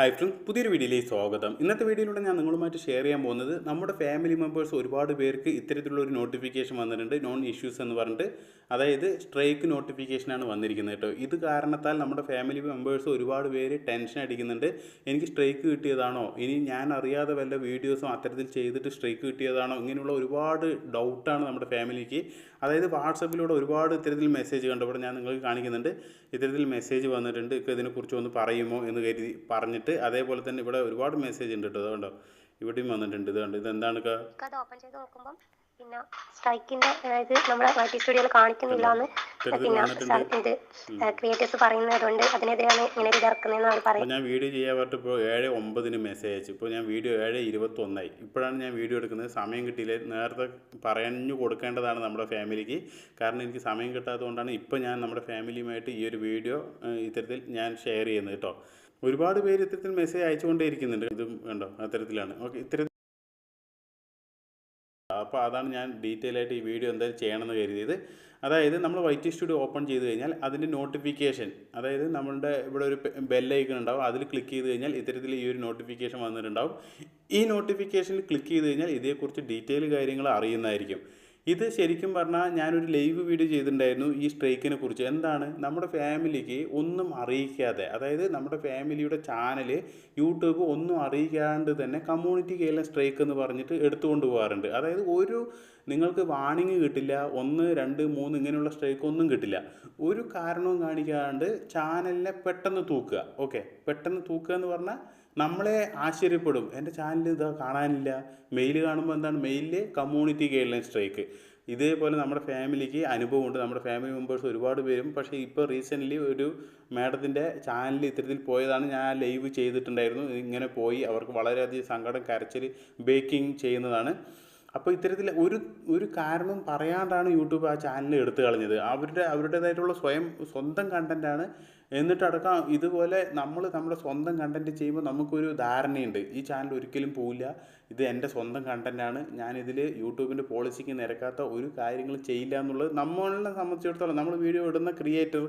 Hi friends പുതിയൊരു വീഡിയോയിലേക്ക് സ്വാഗതം. ഇന്നത്തെ വീഡിയോയിലൂടെ ഞാൻ നിങ്ങളുമായിട്ട് ഷെയർ ചെയ്യാൻ പോകുന്നത് നമ്മുടെ ഫാമിലി മെമ്പേഴ്സ് ഒരുപാട് പേർക്ക് ഇത്തരത്തിലുള്ള ഒരു നോട്ടിഫിക്കേഷൻ വന്നിട്ടുണ്ട് നോൺ ഇഷ്യൂസ് എന്ന് പറഞ്ഞിട്ട്. അതായത് സ്ട്രൈക്ക് നോട്ടിഫിക്കേഷനാണ് വന്നിരിക്കുന്നത് കേട്ടോ. ഇത് കാരണത്താൽ നമ്മുടെ ഫാമിലി മെമ്പേഴ്സ് ഒരുപാട് പേര് ടെൻഷൻ അടിക്കുന്നുണ്ട്. എനിക്ക് സ്ട്രൈക്ക് കിട്ടിയതാണോ? ഇനി ഞാൻ അറിയാതെ വല്ല വീഡിയോസും അത്തരത്തിൽ ചെയ്തിട്ട് സ്ട്രൈക്ക് കിട്ടിയതാണോ? ഇങ്ങനെയുള്ള ഒരുപാട് ഡൗട്ടാണ് നമ്മുടെ ഫാമിലിക്ക് അതായത് വാട്സപ്പിലൂടെ ഒരുപാട് ഇത്തരത്തിൽ മെസ്സേജ് കണ്ടപ്പോൾ ഞാൻ നിങ്ങൾക്ക് കാണിക്കുന്നുണ്ട്. ഇത്തരത്തിൽ മെസ്സേജ് വന്നിട്ടുണ്ട്. ഇതിനെക്കുറിച്ച് ഒന്ന് പറയുമോ എന്ന് കരുതി പറഞ്ഞിട്ട് അതേപോലെ തന്നെ ഇവിടെ ഒരുപാട് മെസ്സേജ് ഉണ്ട് കേട്ടോ അതുകൊണ്ടോ ഇവിടെയും വന്നിട്ടുണ്ട്. ഇത് കണ്ടോ ഇതെന്താണ് ക- നമുക്ക് അത് ഓപ്പൺ ചെയ്ത് നോക്കുമ്പോൾ പിന്നെ സ്ട്രൈക്കിന്റെ അതായത് നമ്മുടെ വൈ ടി സ്റ്റുഡിയോയിൽ കാണിക്കുന്നില്ല എന്ന് ഇത്തരത്തിൽ പിന്നെ ഇത് ക്രിയേറ്റേഴ്സ് പറയുന്നതുകൊണ്ട് അതിനെതിരെയാണ് ഇങ്ങനെ ഒരു ഇത് ഇറക്കുന്നതെന്ന് അവർ അപ്പോൾ പറയും ഞാൻ വീഡിയോ ചെയ്യാൻ പറഞ്ഞിട്ട് ഇപ്പോൾ ഏഴ് ഒമ്പതിന് മെസ്സേജ് അയച്ചു. ഇപ്പോൾ ഞാൻ വീഡിയോ ഏഴ് ഇരുപത്തൊന്നായി. ഇപ്പോഴാണ് ഞാൻ വീഡിയോ എടുക്കുന്നത്. സമയം കിട്ടിയില്ല. നേരത്തെ പറഞ്ഞു കൊടുക്കേണ്ടതാണ് നമ്മുടെ ഫാമിലിക്ക് കാരണം എനിക്ക് സമയം കിട്ടാത്തതുകൊണ്ടാണ് ഇപ്പോൾ ഞാൻ നമ്മുടെ ഫാമിലിയുമായിട്ട് ഈ ഒരു വീഡിയോ ഇത്തരത്തിൽ ഞാൻ ഷെയർ ചെയ്യുന്നത് കേട്ടോ ഒരുപാട് പേര് ഇത്തരത്തിൽ മെസ്സേജ് അയച്ചുകൊണ്ടേയിരിക്കുന്നുണ്ട്. ഇതും വേണ്ടോ അത്തരത്തിലാണ്. ഓക്കെ ഇത്തരത്തിൽ അപ്പോൾ അതാണ് ഞാൻ ഡീറ്റെയിൽ ആയിട്ട് ഈ വീഡിയോ എന്തായാലും ചെയ്യണമെന്ന് കരുതിയത്. അതായത് നമ്മൾ വൈറ്റ് സ്റ്റുഡിയോ ഓപ്പൺ ചെയ്ത് കഴിഞ്ഞാൽ അതിന്റെ നോട്ടിഫിക്കേഷൻ അതായത് നമ്മളുടെ ഇവിടെ ഒരു ബെല്ലൈക്കൺ ഉണ്ടാവും. അതിൽ ക്ലിക്ക് ചെയ്ത് കഴിഞ്ഞാൽ ഇത്തരത്തിൽ ഈ ഒരു നോട്ടിഫിക്കേഷൻ വന്നിട്ടുണ്ടാവും. ഈ നോട്ടിഫിക്കേഷനിൽ ക്ലിക്ക് ചെയ്ത് കഴിഞ്ഞാൽ ഇതേക്കുറിച്ച് ഡീറ്റെയിൽ കാര്യങ്ങൾ അറിയുന്നതായിരിക്കും. ഇത് ശരിക്കും പറഞ്ഞാൽ ഞാനൊരു ലൈവ് വീഡിയോ ചെയ്തിട്ടുണ്ടായിരുന്നു ഈ സ്ട്രൈക്കിനെ കുറിച്ച്. എന്താണ്? നമ്മുടെ ഫാമിലിക്ക് ഒന്നും അറിയിക്കാതെ അതായത് നമ്മുടെ ഫാമിലിയുടെ ചാനൽ യൂട്യൂബ് ഒന്നും അറിയിക്കാണ്ട് തന്നെ കമ്മ്യൂണിറ്റി കയ്യിലെ സ്ട്രൈക്ക് എന്ന് പറഞ്ഞിട്ട് എടുത്തുകൊണ്ട് പോകാറുണ്ട്. അതായത് ഒരു നിങ്ങൾക്ക് വാണിംഗ് കിട്ടില്ല ഒന്ന് രണ്ട് മൂന്ന് ഇങ്ങനെയുള്ള സ്ട്രൈക്ക് ഒന്നും കിട്ടില്ല. ഒരു കാരണവും കാണിക്കാണ്ട് ചാനലിനെ പെട്ടെന്ന് തൂക്കുക. ഓക്കെ? പെട്ടെന്ന് തൂക്കുക എന്ന് പറഞ്ഞാൽ നമ്മളെ ആശ്ചര്യപ്പെടും. എന്റെ ചാനൽ ഇതാ കാണാനില്ല. മെയിൽ കാണുമ്പോൾ എന്താണ്? മെയിലിൽ കമ്മ്യൂണിറ്റി ഗൈഡ്ലൈൻ സ്ട്രൈക്ക് ഇതേപോലെ നമ്മുടെ ഫാമിലിക്ക് അനുഭവമുണ്ട്. നമ്മുടെ ഫാമിലി മെമ്പേഴ്സ് ഒരുപാട് പേരും. പക്ഷേ ഇപ്പോൾ റീസെന്റ്ലി ഒരു മാഡത്തിന്റെ ചാനൽ ഇത്തരത്തിൽ പോയതാണ്. ഞാൻ ലൈവ് ചെയ്തിട്ടുണ്ടായിരുന്നു. ഇങ്ങനെ പോയി. അവർക്ക് വളരെയധികം സങ്കടം കരച്ചിൽ ബേക്കിംഗ് ചെയ്യുന്നതാണ്. അപ്പോൾ ഇത്തരത്തിൽ ഒരു ഒരു കാരണം പറയാണ്ടാണ് യൂട്യൂബ് ആ ചാനൽ എടുത്തു കളഞ്ഞത്. അവരുടെ അവരുടേതായിട്ടുള്ള സ്വയം സ്വന്തം കണ്ടന്റാണ് എന്നിട്ടടക്കം ഇതുപോലെ നമ്മൾ നമ്മുടെ സ്വന്തം കണ്ടന്റ് ചെയ്യുമ്പോൾ നമുക്കൊരു ധാരണയുണ്ട്. ഈ ചാനൽ ഒരിക്കലും പോവില്ല. ഇത് എന്റെ സ്വന്തം കണ്ടന്റാണ് ഞാനിതിൽ യൂട്യൂബിന്റെ പോളിസിക്ക് നിരക്കാത്ത ഒരു കാര്യങ്ങൾ ചെയ്യില്ല എന്നുള്ളത് നമ്മളെ സംബന്ധിച്ചിടത്തോളം നമ്മൾ വീഡിയോ ഇടുന്ന ക്രിയേറ്റർ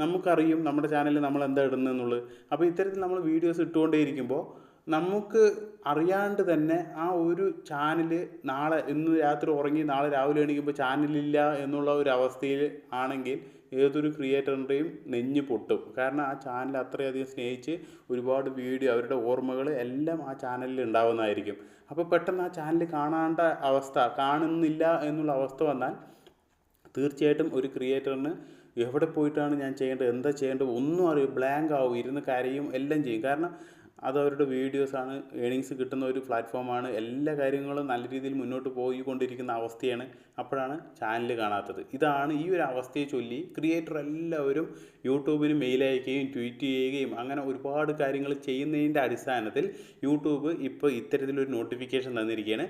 നമുക്കറിയും നമ്മുടെ ചാനലിൽ നമ്മൾ എന്താ ഇടുന്നതെന്നുള്ളത്. അപ്പോൾ ഇത്തരത്തിൽ നമ്മൾ വീഡിയോസ് ഇട്ടുകൊണ്ടേയിരിക്കുമ്പോൾ നമുക്ക് അറിയാണ്ട് തന്നെ ആ ഒരു ചാനൽ നാളെ ഇന്ന് രാത്രി ഉറങ്ങി നാളെ രാവിലെ എണീക്കുമ്പോൾ ചാനലില്ല എന്നുള്ള ഒരു അവസ്ഥയിൽ ആണെങ്കിൽ ഏതൊരു ക്രിയേറ്ററിന്റെയും നെഞ്ഞ് പൊട്ടും. കാരണം ആ ചാനൽ അത്രയധികം സ്നേഹിച്ച് ഒരുപാട് വീഡിയോ അവരുടെ ഓർമ്മകൾ എല്ലാം ആ ചാനലിൽ ഉണ്ടാവുന്നതായിരിക്കും. അപ്പോൾ പെട്ടെന്ന് ആ ചാനൽ കാണാണ്ട അവസ്ഥ കാണുന്നില്ല എന്നുള്ള അവസ്ഥ വന്നാൽ തീർച്ചയായിട്ടും ഒരു ക്രിയേറ്ററിന് എവിടെ പോയിട്ടാണ് ഞാൻ ചെയ്യേണ്ടത് എന്താ ചെയ്യേണ്ടത് ഒന്നും അറിയും ബ്ലാങ്ക് ആവും ഇരുന്ന് കരയും എല്ലാം ചെയ്യും. കാരണം അത് അവരുടെ വീഡിയോസാണ് ഏണിങ്സ് കിട്ടുന്ന ഒരു പ്ലാറ്റ്ഫോമാണ്. എല്ലാ കാര്യങ്ങളും നല്ല രീതിയിൽ മുന്നോട്ട് പോയിക്കൊണ്ടിരിക്കുന്ന അവസ്ഥയാണ് അപ്പോഴാണ് ചാനൽ കാണാത്തത്. ഇതാണ് ഈ ഒരു അവസ്ഥയെ ചൊല്ലി ക്രിയേറ്റർ എല്ലാവരും യൂട്യൂബിന് മെയിൽ അയക്കുകയും ട്വീറ്റ് ചെയ്യുകയും അങ്ങനെ ഒരുപാട് കാര്യങ്ങൾ ചെയ്യുന്നതിന്റെ അടിസ്ഥാനത്തിൽ യൂട്യൂബ് ഇപ്പോൾ ഇത്തരത്തിലൊരു നോട്ടിഫിക്കേഷൻ തന്നിരിക്കുകയാണ്.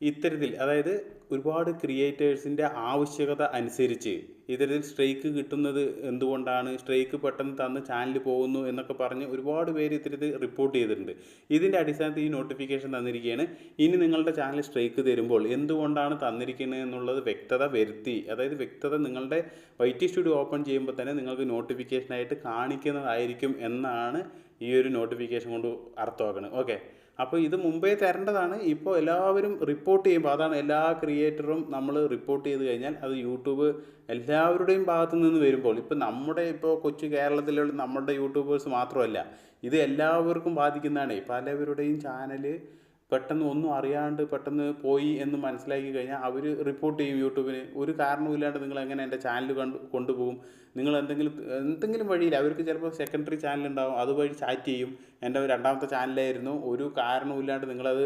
ഇത്തരത്തിൽ അതായത് ഒരുപാട് ക്രിയേറ്റേഴ്സിന്റെ ആവശ്യകത അനുസരിച്ച് ഇത്തരത്തിൽ സ്ട്രൈക്ക് കിട്ടുന്നത് എന്തുകൊണ്ടാണ്? സ്ട്രൈക്ക് പെട്ടെന്ന് തന്ന് ചാനൽ പോകുന്നു എന്നൊക്കെ പറഞ്ഞ് ഒരുപാട് പേര് ഇത്തരത്തിൽ റിപ്പോർട്ട് ചെയ്തിട്ടുണ്ട്. ഇതിന്റെ അടിസ്ഥാനത്തിൽ ഈ നോട്ടിഫിക്കേഷൻ തന്നിരിക്കുകയാണ്. ഇനി നിങ്ങളുടെ ചാനൽ സ്ട്രൈക്ക് തരുമ്പോൾ എന്തുകൊണ്ടാണ് തന്നിരിക്കുന്നത് എന്നുള്ളത് വ്യക്തത വരുത്തി അതായത് വ്യക്തത നിങ്ങളുടെ വൈറ്റി സ്റ്റുഡിയോ ഓപ്പൺ ചെയ്യുമ്പോൾ തന്നെ നിങ്ങൾക്ക് നോട്ടിഫിക്കേഷനായിട്ട് കാണിക്കുന്നതായിരിക്കും എന്നാണ് ഈ ഒരു നോട്ടിഫിക്കേഷൻ കൊണ്ട് അർത്ഥമാക്കുന്നത്. ഓക്കെ. അപ്പോൾ ഇത് മുമ്പേ തരേണ്ടതാണ്. ഇപ്പോൾ എല്ലാവരും റിപ്പോർട്ട് ചെയ്യുമ്പോൾ അതാണ് എല്ലാ ക്രിയേറ്ററും നമ്മൾ റിപ്പോർട്ട് ചെയ്ത് കഴിഞ്ഞാൽ അത് യൂട്യൂബ് എല്ലാവരുടെയും ഭാഗത്തു നിന്ന് വരുമ്പോൾ ഇപ്പോൾ നമ്മുടെ ഇപ്പോൾ കൊച്ചു കേരളത്തിലുള്ള നമ്മുടെ യൂട്യൂബേഴ്സ് മാത്രമല്ല ഇത് എല്ലാവർക്കും ബാധിക്കുന്നതാണ്. പലവരുടെയും ചാനൽ പെട്ടെന്ന് ഒന്നും അറിയാണ്ട് പെട്ടെന്ന് പോയി എന്ന് മനസ്സിലാക്കി കഴിഞ്ഞാൽ അവർ റിപ്പോർട്ട് ചെയ്യും യൂട്യൂബിന്. ഒരു കാരണവുമില്ലാണ്ട് നിങ്ങൾ എങ്ങനെ എന്റെ ചാനൽ കണ്ടു കൊണ്ടുപോകും? നിങ്ങൾ എന്തെങ്കിലും എന്തെങ്കിലും വഴിയിൽ അവർക്ക് ചിലപ്പോൾ സെക്കൻഡറി ചാനൽ ഉണ്ടാവും അതുവഴി ചാറ്റ് ചെയ്യും. എന്റെ രണ്ടാമത്തെ ചാനലായിരുന്നു ഒരു കാരണവുമില്ലാണ്ട് നിങ്ങളത്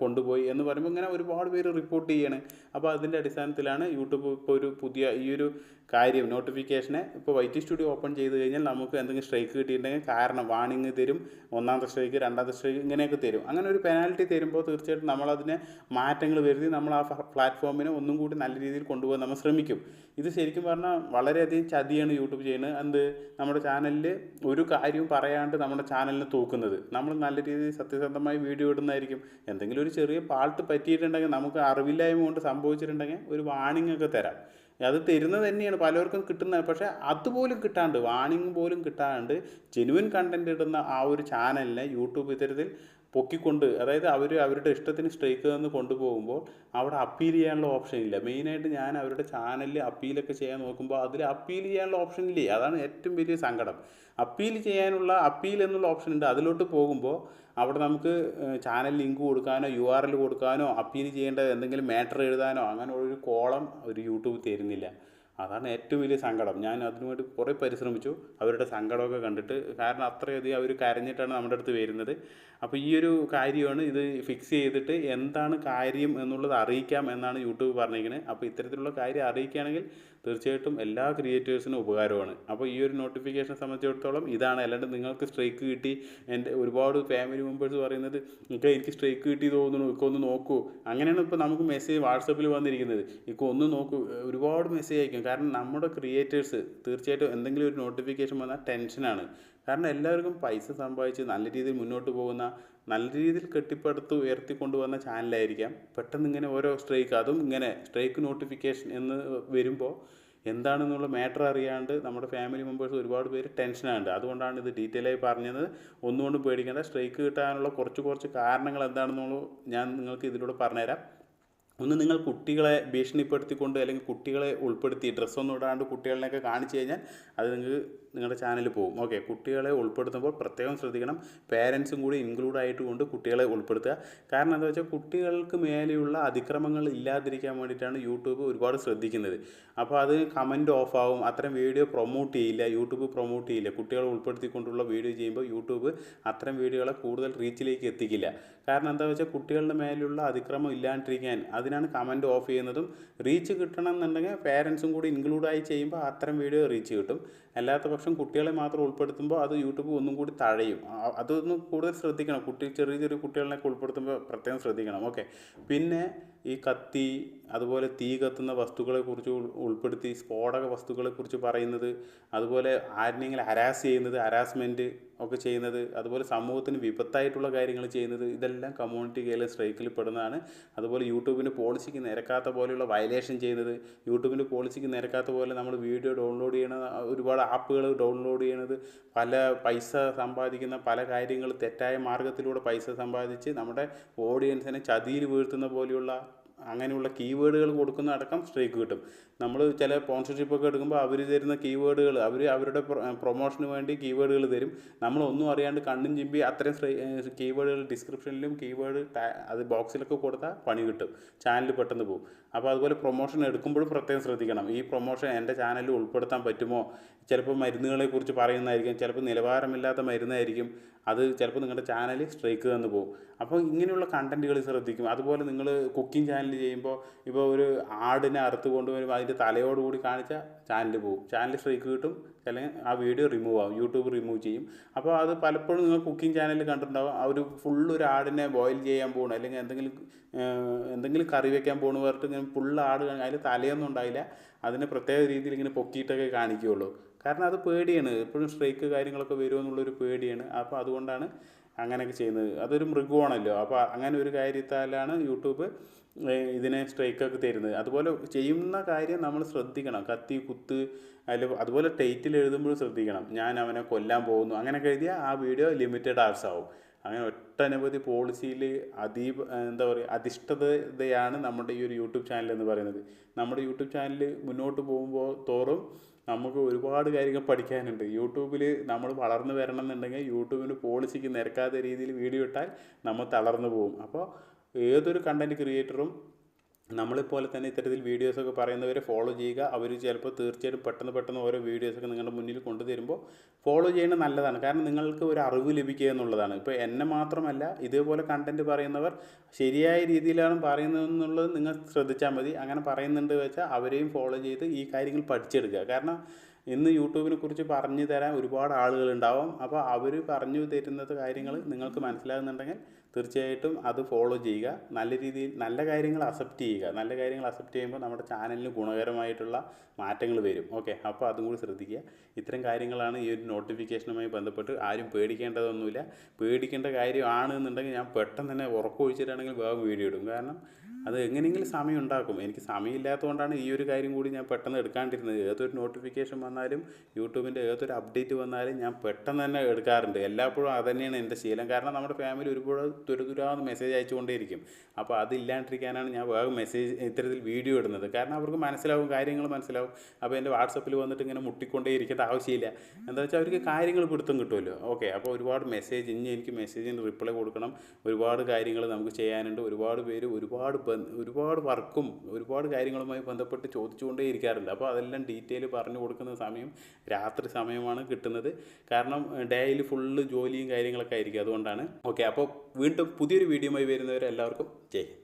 കൊണ്ടുപോയി എന്ന് പറയുമ്പോൾ ഇങ്ങനെ ഒരുപാട് പേര് റിപ്പോർട്ട് ചെയ്യാണ്. അപ്പോൾ അതിന്റെ അടിസ്ഥാനത്തിലാണ് യൂട്യൂബ് ഇപ്പോൾ ഒരു പുതിയ ഈ ഒരു കാര്യം നോട്ടിഫിക്കേഷനെ ഇപ്പോൾ വൈറ്റി സ്റ്റുഡിയോ ഓപ്പൺ ചെയ്ത് കഴിഞ്ഞാൽ നമുക്ക് എന്തെങ്കിലും സ്ട്രൈക്ക് കിട്ടിയിട്ടുണ്ടെങ്കിൽ കാരണം വാണിംഗ് തരും. ഒന്നാമത്തെ സ്ട്രൈക്ക് രണ്ടാമത്തെ സ്ട്രൈക്ക് ഇങ്ങനെയൊക്കെ തരും. അങ്ങനെ ഒരു പെനാൽറ്റി തരുമ്പോൾ തീർച്ചയായിട്ടും നമ്മളതിനെ മാറ്റങ്ങൾ വരുത്തി നമ്മൾ ആ പ്ലാറ്റ്ഫോമിനെ ഒന്നും കൂടി നല്ല രീതിയിൽ കൊണ്ടുപോകാൻ നമ്മൾ ശ്രമിക്കും. ഇത് ശരിക്കും പറഞ്ഞാൽ വളരെയധികം ചതിയാണ് യൂട്യൂബ് ചെയ്യുന്നത്. എന്ത്? നമ്മുടെ ചാനലിൽ ഒരു കാര്യവും പറയാണ്ട് നമ്മുടെ ചാനലിനെ തൂക്കുന്നത്. നമ്മൾ നല്ല രീതിയിൽ സത്യസന്ധമായി വീഡിയോ ഇടുന്നതായിരിക്കും. എന്തെങ്കിലും ഒരു ചെറിയ പാൾട്ട് പറ്റിയിട്ടുണ്ടെങ്കിൽ നമുക്ക് അറിവില്ലായ്മ കൊണ്ട് സംഭവിച്ചിട്ടുണ്ടെങ്കിൽ ഒരു വാണിംഗ് ഒക്കെ തരാം. അത് തരുന്നത് തന്നെയാണ്. പലർക്കും കിട്ടുന്നത് പക്ഷേ അതുപോലും കിട്ടാണ്ട് വാണിംഗ് പോലും കിട്ടാണ്ട് ജെനുവിൻ കണ്ടന്റ് ഇടുന്ന ആ ഒരു ചാനലിനെ യൂട്യൂബ് ഇത്തരത്തിൽ പൊക്കിക്കൊണ്ട് അതായത് അവർ അവരുടെ ഇഷ്ടത്തിന് സ്ട്രൈക്ക് തന്ന് കൊണ്ടുപോകുമ്പോൾ അവിടെ അപ്പീൽ ചെയ്യാനുള്ള ഓപ്ഷൻ ഇല്ല. മെയിനായിട്ട് ഞാൻ അവരുടെ ചാനലിൽ അപ്പീലൊക്കെ ചെയ്യാൻ നോക്കുമ്പോൾ അതിൽ അപ്പീൽ ചെയ്യാനുള്ള ഓപ്ഷൻ ഇല്ലേ? അതാണ് ഏറ്റവും വലിയ സങ്കടം. അപ്പീൽ ചെയ്യാനുള്ള അപ്പീൽ എന്നുള്ള ഓപ്ഷൻ ഉണ്ട്. അതിലോട്ട് പോകുമ്പോൾ അവിടെ നമുക്ക് ചാനൽ ലിങ്ക് കൊടുക്കാനോ യു ആർ എൽ കൊടുക്കാനോ അപ്പീൽ ചെയ്യേണ്ട എന്തെങ്കിലും മാറ്റർ എഴുതാനോ അങ്ങനെ ഒരു കോളം ഒരു യൂട്യൂബ് തരുന്നില്ല. അതാണ് ഏറ്റവും വലിയ സങ്കടം. ഞാൻ അതിനുവേണ്ടി കുറേ പരിശ്രമിച്ചു. അവരുടെ സങ്കടമൊക്കെ കണ്ടിട്ട് കാരണം അത്രയധികം അവർ കരഞ്ഞിട്ടാണ് നമ്മുടെ അടുത്ത് വരുന്നത്. അപ്പോൾ ഈ ഒരു കാര്യമാണ് ഇത് ഫിക്സ് ചെയ്തിട്ട് എന്താണ് കാര്യം എന്നുള്ളത് അറിയിക്കാം എന്നാണ് യൂട്യൂബ് പറഞ്ഞിരിക്കുന്നത്. അപ്പോൾ ഇത്തരത്തിലുള്ള കാര്യം അറിയിക്കുകയാണെങ്കിൽ തീർച്ചയായിട്ടും എല്ലാ ക്രിയേറ്റേഴ്സിനും ഉപകാരമാണ്. അപ്പോൾ ഈ ഒരു നോട്ടിഫിക്കേഷനെ സംബന്ധിച്ചിടത്തോളം ഇതാണ്. അല്ലാണ്ട് നിങ്ങൾക്ക് സ്ട്രൈക്ക് കിട്ടി. എന്റെ ഒരുപാട് ഫാമിലി മെമ്പേഴ്സ് പറയുന്നത് ഇക്ക എനിക്ക് സ്ട്രൈക്ക് കിട്ടി തോന്നുന്നു. ഇക്ക ഒന്ന് നോക്കൂ. അങ്ങനെയാണ് ഇപ്പോൾ നമുക്ക് മെസ്സേജ് വാട്സപ്പിൽ വന്നിരിക്കുന്നത്. ഇക്ക ഒന്ന് നോക്കൂ. ഒരുപാട് മെസ്സേജ് അയക്കും. കാരണം നമ്മുടെ ക്രിയേറ്റേഴ്സ് തീർച്ചയായിട്ടും എന്തെങ്കിലും ഒരു നോട്ടിഫിക്കേഷൻ വന്നാൽ ടെൻഷനാണ് കാരണം എല്ലാവർക്കും പൈസ സമ്പാദിച്ച് നല്ല രീതിയിൽ മുന്നോട്ട് പോകുന്ന നല്ല രീതിയിൽ കെട്ടിപ്പടുത്ത് ഉയർത്തിക്കൊണ്ടുവന്ന ചാനലായിരിക്കാം പെട്ടെന്ന് ഇങ്ങനെ ഓരോ സ്ട്രൈക്ക് അതും ഇങ്ങനെ സ്ട്രൈക്ക് നോട്ടിഫിക്കേഷൻ എന്ന് വരുമ്പോൾ എന്താണെന്നുള്ള മാറ്റർ അറിയാണ്ട് നമ്മുടെ ഫാമിലി മെമ്പേഴ്സ് ഒരുപാട് പേര് ടെൻഷനാണ് അതുകൊണ്ടാണ് ഇത് ഡീറ്റെയിൽ ആയി പറഞ്ഞത്. ഒന്നുകൊണ്ടും പേടിക്കേണ്ട സ്ട്രൈക്ക് കിട്ടാനുള്ള കുറച്ച് കുറച്ച് കാരണങ്ങൾ എന്താണെന്നുള്ളത് ഞാൻ നിങ്ങൾക്ക് ഇതിലൂടെ പറഞ്ഞുതരാം. ഒന്ന് നിങ്ങൾ കുട്ടികളെ ഭീഷണിപ്പെടുത്തിക്കൊണ്ട് അല്ലെങ്കിൽ കുട്ടികളെ ഉൾപ്പെടുത്തി ഡ്രസ്സൊന്നും ഇടാണ്ട് കുട്ടികളിനെയൊക്കെ കാണിച്ചു കഴിഞ്ഞാൽ അത് നിങ്ങൾക്ക് നിങ്ങളുടെ ചാനലിൽ പോകും. ഓക്കെ കുട്ടികളെ ഉൾപ്പെടുത്തുമ്പോൾ പ്രത്യേകം ശ്രദ്ധിക്കണം. പേരൻസും കൂടി ഇൻക്ലൂഡ് ആയിട്ട് കൊണ്ട് കുട്ടികളെ ഉൾപ്പെടുത്തുക. കാരണം എന്താ വെച്ചാൽ കുട്ടികൾക്ക് മേലെയുള്ള അതിക്രമങ്ങൾ ഇല്ലാതിരിക്കാൻ വേണ്ടിയിട്ടാണ് യൂട്യൂബ് ഒരുപാട് ശ്രദ്ധിക്കുന്നത്. അപ്പോൾ അത് കമന്റ് ഓഫ് ആവും. അത്തരം വീഡിയോ പ്രൊമോട്ട് ചെയ്യില്ല. യൂട്യൂബ് പ്രൊമോട്ട് ചെയ്യില്ല. കുട്ടികളെ ഉൾപ്പെടുത്തിക്കൊണ്ടുള്ള വീഡിയോ ചെയ്യുമ്പോൾ യൂട്യൂബ് അത്തരം വീഡിയോകളെ കൂടുതൽ റീച്ചിലേക്ക് എത്തിക്കില്ല. കാരണം എന്താ വെച്ചാൽ കുട്ടികളുടെ മേലുള്ള അതിക്രമം ഇല്ലാണ്ടിരിക്കാൻ അതിനാണ് കമന്റ് ഓഫ് ചെയ്യുന്നതും റീച്ച് കിട്ടണം എന്നുണ്ടെങ്കിൽ പേരൻസും കൂടി ഇൻക്ലൂഡായി ചെയ്യുമ്പോൾ അത്തരം വീഡിയോ റീച്ച് കിട്ടും. അല്ലാത്ത പക്ഷം കുട്ടികളെ മാത്രം ഉൾപ്പെടുത്തുമ്പോൾ അത് യൂട്യൂബ് ഒന്നും കൂടി തഴയും. അതൊന്ന് കൂടുതൽ ശ്രദ്ധിക്കണം. കുട്ടി ചെറിയ ചെറിയ കുട്ടികളിനൊക്കെ ഉൾപ്പെടുത്തുമ്പോൾ പ്രത്യേകം ശ്രദ്ധിക്കണം. ഓക്കെ. പിന്നെ ഈ കത്തി അതുപോലെ തീ കത്തുന്ന വസ്തുക്കളെ കുറിച്ച് ഉൾപ്പെടുത്തി സ്ഫോടക വസ്തുക്കളെ കുറിച്ച് പറയുന്നത് അതുപോലെ ആരെങ്കിലും ഹരാസ് ചെയ്യുന്നത് ഹരാസ്മെന്റ് ഒക്കെ ചെയ്യുന്നത് അതുപോലെ സമൂഹത്തിന് വിപത്തായിട്ടുള്ള കാര്യങ്ങൾ ചെയ്യുന്നത് ഇതെല്ലാം കമ്മ്യൂണിറ്റി കെയർ സ്ട്രൈക്കിൽ പെടുന്നതാണ്. അതുപോലെ യൂട്യൂബിന്റെ പോളിസിക്ക് നിരക്കാത്ത പോലെയുള്ള വയലേഷൻ ചെയ്യുന്നത് യൂട്യൂബിന്റെ പോളിസിക്ക് നിരക്കാത്ത പോലെ നമ്മൾ വീഡിയോ ഡൗൺലോഡ് ചെയ്യണ ഒരുപാട് ആപ്പുകൾ ഡൗൺലോഡ് ചെയ്യണത് പല പൈസ സമ്പാദിക്കുന്ന പല കാര്യങ്ങൾ തെറ്റായ മാർഗത്തിലൂടെ പൈസ സമ്പാദിച്ച് നമ്മുടെ ഓഡിയൻസിനെ ചതിയിൽ വീഴ്ത്തുന്ന പോലെയുള്ള അങ്ങനെയുള്ള കീവേഡുകൾ കൊടുക്കുന്ന അടക്കം സ്ട്രൈക്ക് കിട്ടും. നമ്മൾ ചില സ്പോൺസർഷിപ്പൊക്കെ എടുക്കുമ്പോൾ അവർ തരുന്ന കീവേഡുകൾ അവർ അവരുടെ പ്രൊമോഷന് വേണ്ടി കീവേഡുകൾ തരും. നമ്മളൊന്നും അറിയാണ്ട് കണ്ണും ചിമ്പി അത്രയും കീവേഡുകൾ ഡിസ്ക്രിപ്ഷനിലും കീവേഡ് അത് ബോക്സിലൊക്കെ കൊടുത്താൽ പണി കിട്ടും. ചാനൽ പെട്ടെന്ന് പോകും. അപ്പോൾ അതുപോലെ പ്രൊമോഷൻ എടുക്കുമ്പോഴും പ്രത്യേകം ശ്രദ്ധിക്കണം. ഈ പ്രൊമോഷൻ എന്റെ ചാനലിൽ ഉൾപ്പെടുത്താൻ പറ്റുമോ? ചിലപ്പോൾ മരുന്നുകളെ കുറിച്ച് പറയുന്നതായിരിക്കും ചിലപ്പോൾ നിലവാരമില്ലാത്ത മരുന്നായിരിക്കും. അത് ചിലപ്പോൾ നിങ്ങളുടെ ചാനൽ സ്ട്രൈക്ക് തന്നു പോകും. അപ്പോൾ ഇങ്ങനെയുള്ള കണ്ടന്റുകൾ ശ്രദ്ധിക്കും. അതുപോലെ നിങ്ങൾ കുക്കിംഗ് ചാനൽ ചെയ്യുമ്പോൾ ഇപ്പോൾ ഒരു ആടിനെ അറുത്ത് കൊണ്ടുവരുമ്പോൾ അതിന്റെ തലയോടുകൂടി കാണിച്ചാൽ ചാനൽ പോകും. ചാനൽ സ്ട്രൈക്ക് കിട്ടും അല്ലെങ്കിൽ ആ വീഡിയോ റിമൂവ് ആവും യൂട്യൂബ് റിമൂവ് ചെയ്യും. അപ്പോൾ അത് പലപ്പോഴും നിങ്ങൾ കുക്കിംഗ് ചാനലിൽ കണ്ടിട്ടുണ്ടാവും ഒരു ഫുൾ ഒരു ആടിനെ ബോയിൽ ചെയ്യാൻ പോകണം അല്ലെങ്കിൽ എന്തെങ്കിലും എന്തെങ്കിലും കറി വെക്കാൻ പോകണ പറഞ്ഞിട്ട് ഇങ്ങനെ ഫുൾ ആട് അതിൽ തലയൊന്നും ഉണ്ടായില്ല. അതിനെ പ്രത്യേക രീതിയിൽ ഇങ്ങനെ പൊക്കിയിട്ടൊക്കെ കാണിക്കുകയുള്ളൂ കാരണം അത് പേടിയാണ് എപ്പോഴും സ്ട്രൈക്ക് കാര്യങ്ങളൊക്കെ വരുമോ എന്നുള്ളൊരു പേടിയാണ്. അപ്പോൾ അതുകൊണ്ടാണ് അങ്ങനെയൊക്കെ ചെയ്യുന്നത്. അതൊരു മൃഗമാണല്ലോ. അപ്പോൾ അങ്ങനെ ഒരു കാര്യത്താലാണ് യൂട്യൂബ് ഇതിനെ സ്ട്രൈക്കൊക്കെ തരുന്നത്. അതുപോലെ ചെയ്യുന്ന കാര്യം നമ്മൾ ശ്രദ്ധിക്കണം. കത്തി കുത്ത് അതിൽ അതുപോലെ ടൈറ്റിൽ എഴുതുമ്പോഴും ശ്രദ്ധിക്കണം. ഞാൻ അവനെ കൊല്ലാൻ പോകുന്നു. അങ്ങനെയൊക്കെ എഴുതിയാൽ ആ വീഡിയോ ലിമിറ്റഡ് ആർസ് ആവും. അങ്ങനെ ഒട്ടനവധി പോളിസിയിൽ അതി എന്താ പറയുക അധിഷ്ഠതയാണ് നമ്മുടെ ഈ ഒരു യൂട്യൂബ് ചാനൽ എന്ന് പറയുന്നത്. നമ്മുടെ യൂട്യൂബ് ചാനൽ മുന്നോട്ട് പോകുമ്പോൾ തോറും നമുക്ക് ഒരുപാട് കാര്യങ്ങൾ പഠിക്കാനുണ്ട്. യൂട്യൂബിൽ നമ്മൾ വളർന്നു വരണം എന്നുണ്ടെങ്കിൽ യൂട്യൂബിന് പോളിസിക്ക് നിരക്കാത്ത രീതിയിൽ വീഡിയോ ഇട്ടാൽ നമ്മൾ തളർന്നു പോകും. അപ്പോൾ ഏതൊരു കണ്ടന്റ് ക്രിയേറ്ററും നമ്മളെപ്പോലെ തന്നെ ഇത്തരത്തിൽ വീഡിയോസൊക്കെ പറയുന്നവരെ ഫോളോ ചെയ്യുക. അവർ ചിലപ്പോൾ തീർച്ചയായിട്ടും പെട്ടെന്ന് പെട്ടെന്ന് ഓരോ വീഡിയോസൊക്കെ നിങ്ങളുടെ മുന്നിൽ കൊണ്ടുതരുമ്പോൾ ഫോളോ ചെയ്യുന്നത് നല്ലതാണ്. കാരണം നിങ്ങൾക്ക് ഒരു അറിവ് ലഭിക്കുക എന്നുള്ളതാണ്. ഇപ്പോൾ എന്നെ മാത്രമല്ല ഇതേപോലെ കണ്ടന്റ് പറയുന്നവർ ശരിയായ രീതിയിലാണ് പറയുന്നതെന്നുള്ളത് നിങ്ങൾ ശ്രദ്ധിച്ചാൽ മതി. അങ്ങനെ പറയുന്നുണ്ട് വെച്ചാൽ അവരെയും ഫോളോ ചെയ്ത് ഈ കാര്യങ്ങൾ പഠിച്ചെടുക്കുക. കാരണം ഇന്ന് യൂട്യൂബിനെ കുറിച്ച് പറഞ്ഞു തരാൻ ഒരുപാട് ആളുകളുണ്ടാവും അപ്പോൾ അവർ പറഞ്ഞു തരുന്നത് കാര്യങ്ങൾ നിങ്ങൾക്ക് മനസ്സിലാകുന്നുണ്ടെങ്കിൽ തീർച്ചയായിട്ടും അത് ഫോളോ ചെയ്യുക. നല്ല രീതിയിൽ നല്ല കാര്യങ്ങൾ അക്സെപ്റ്റ് ചെയ്യുക. നല്ല കാര്യങ്ങൾ അക്സെപ്റ്റ് ചെയ്യുമ്പോൾ നമ്മുടെ ചാനലിന് ഗുണകരമായിട്ടുള്ള മാറ്റങ്ങൾ വരും. ഓക്കെ അപ്പോൾ അതും കൂടി ശ്രദ്ധിക്കുക. ഇത്തരം കാര്യങ്ങളാണ് ഈ ഒരു നോട്ടിഫിക്കേഷനുമായി ബന്ധപ്പെട്ട് ആരും പേടിക്കേണ്ടതൊന്നുമില്ല. പേടിക്കേണ്ട കാര്യമാണ് എന്നുണ്ടെങ്കിൽ ഞാൻ പെട്ടെന്ന് തന്നെ ഉറക്കമൊഴിച്ചിട്ടാണെങ്കിൽ വേഗം വീഡിയോ ഇടും. കാരണം അത് എങ്ങനെയെങ്കിലും സമയം ഉണ്ടാക്കും. എനിക്ക് സമയമില്ലാത്തതുകൊണ്ടാണ് ഈ ഒരു കാര്യം കൂടി ഞാൻ പെട്ടെന്ന് എടുക്കാണ്ടിരുന്നത്. ഏതൊരു നോട്ടിഫിക്കേഷൻ വന്നാലും യൂട്യൂബിന്റെ ഏതൊരു അപ്ഡേറ്റ് വന്നാലും ഞാൻ പെട്ടെന്ന് തന്നെ എടുക്കാറുണ്ട്. എല്ലായ്പ്പോഴും അത് തന്നെയാണ് എന്റെ ശീലം. കാരണം നമ്മുടെ ഫാമിലി ഒരുപാട് തുരുതുരാന്ന് മെസ്സേജ് അയച്ചുകൊണ്ടേയിരിക്കും. അപ്പോൾ അതില്ലാണ്ടിരിക്കാനാണ് ഞാൻ വേഗം മെസ്സേജ് ഇത്തരത്തിൽ വീഡിയോ ഇടുന്നത്. കാരണം അവർക്ക് മനസ്സിലാവും കാര്യങ്ങൾ മനസ്സിലാവും. അപ്പോൾ എന്റെ വാട്സപ്പിൽ വന്നിട്ട് ഇങ്ങനെ മുട്ടിക്കൊണ്ടേ ഇരിക്കേണ്ട ആവശ്യമില്ല. എന്താ വെച്ചാൽ അവർക്ക് കാര്യങ്ങൾ പിടുത്തം കിട്ടുമല്ലോ. ഓക്കെ അപ്പോൾ ഒരുപാട് മെസ്സേജ് ഇനി എനിക്ക് മെസ്സേജിന് റിപ്ലൈ കൊടുക്കണം. ഒരുപാട് കാര്യങ്ങൾ നമുക്ക് ചെയ്യാനുണ്ട്. ഒരുപാട് പേര് ഒരുപാട് ഒരുപാട് വർക്കും ഒരുപാട് കാര്യങ്ങളുമായി ബന്ധപ്പെട്ട് ചോദിച്ചുകൊണ്ടേ ഇരിക്കാറുണ്ട് അപ്പോൾ അതെല്ലാം ഡീറ്റെയിൽ പറഞ്ഞു കൊടുക്കുന്ന സമയം രാത്രി സമയമാണ് കിട്ടുന്നത്. കാരണം ഡേയിൽ ഫുള്ള് ജോലിയും കാര്യങ്ങളൊക്കെ ആയിരിക്കും അതുകൊണ്ടാണ്. ഓക്കെ അപ്പോൾ വീണ്ടും പുതിയൊരു വീഡിയോയുമായി വരുന്നവരെ എല്ലാവർക്കും ജയ്